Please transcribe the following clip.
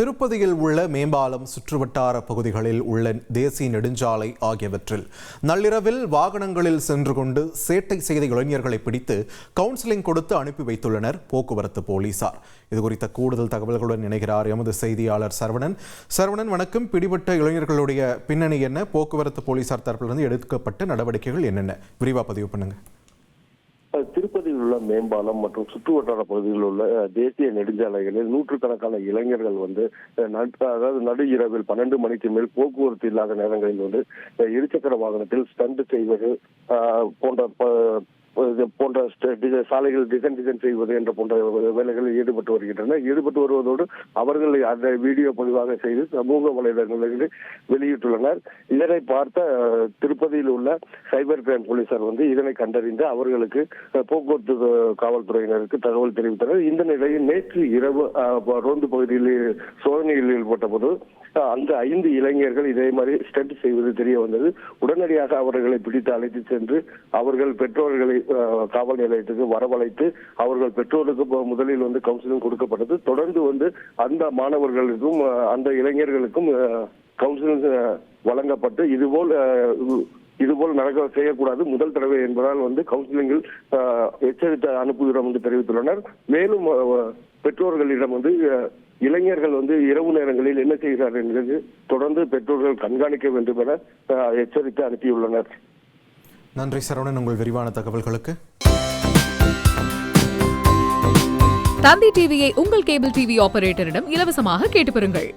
திருப்பதியில் உள்ள மேம்பாலம் சுற்றுவட்டார பகுதிகளில் உள்ள தேசிய நெடுஞ்சாலை ஆகியவற்றில் நள்ளிரவில் வாகனங்களில் சென்று கொண்டு சேட்டை செய்த இளைஞர்களை பிடித்து கவுன்சிலிங் கொடுத்து அனுப்பி வைத்துள்ளனர் போக்குவரத்து போலீசார். இதுகுறித்த கூடுதல் தகவல்களுடன் இணைகிறார் எமது செய்தியாளர் சரவணன். சரவணன் வணக்கம். பிடிபட்ட இளைஞர்களுடைய பின்னணி என்ன? போக்குவரத்து போலீசார் தரப்பிலிருந்து எடுக்கப்பட்ட நடவடிக்கைகள் என்னென்ன? விரிவாக பதிவு பண்ணுங்கள் உள்ள மேம்பாலம் மற்றும் சுற்றுவட்டார பகுதிகளில் உள்ள தேசிய நெடுஞ்சாலைகளில் நூற்றுக்கணக்கான இளைஞர்கள் வந்து நட்- அதாவது நடு இரவில் பன்னெண்டு மணிக்கு மேல் போக்குவரத்து இல்லாத நேரங்களில் வந்து இருசக்கர வாகனத்தில் ஸ்டண்ட் செய்வது போன்ற போன்ற ஸ்ட- டிசை- சாலைகள் டிசைன் டிசைன் செய்வது என்ற போன்ற வேலைகளில் ஈடுபட்டு வருகின்றனர் ஈடுபட்டு வருவதோடு அவர்கள் அந்த வீடியோ பதிவாக செய்து சமூக வலைதளங்களில் வெளியிட்டுள்ளனர். இதனை பார்த்த திருப்பதியில் உள்ள சைபர் கிரைம் போலீசார் வந்து இதனை கண்டறிந்து அவர்களுக்கு போக்குவரத்து காவல்துறையினருக்கு தகவல் தெரிவித்தனர். இந்த நிலையில் நேற்று இரவு ரோந்து பகுதியில் சோதனையில் ஈடுபட்ட போது அந்த ஐந்து இளைஞர்கள் இதே மாதிரி ஸ்டண்ட் செய்வது தெரிய வந்தது. உடனடியாக அவர்களை பிடித்து அழைத்து சென்று அவர்கள் பெற்றோர்களை காவல் நிலையத்துக்கு வரவழைத்து அவர்கள் பெற்றோருக்கு முதலில் வந்து கவுன்சிலிங் கொடுக்கப்பட்டது. தொடர்ந்து வந்து அந்த மாணவர்களுக்கும் அந்த இளைஞர்களுக்கும் கவுன்சிலிங் வழங்கப்பட்டு இதுபோல் இதுபோல் நடக்க செய்யக்கூடாது. முதல் தடவை என்பதால் வந்து கவுன்சிலிங்கில் அஹ், எச்சரித்த அனுப்புகிறோம் என்று தெரிவித்துள்ளனர். மேலும் பெற்றோர்களிடம் வந்து இளைஞர்கள் வந்து இரவு நேரங்களில் என்ன செய்கிறார்கள் என்பது தொடர்ந்து பெற்றோர்கள் கண்காணிக்க வேண்டும் என எச்சரித்து அனுப்பியுள்ளனர். நன்றி சரவணன் உங்கள் விரிவான தகவல்களுக்கு. தந்தி டிவியை உங்கள் கேபிள் டிவி ஆபரேட்டரிடம் இலவசமாக கேட்டு பெறுங்கள்.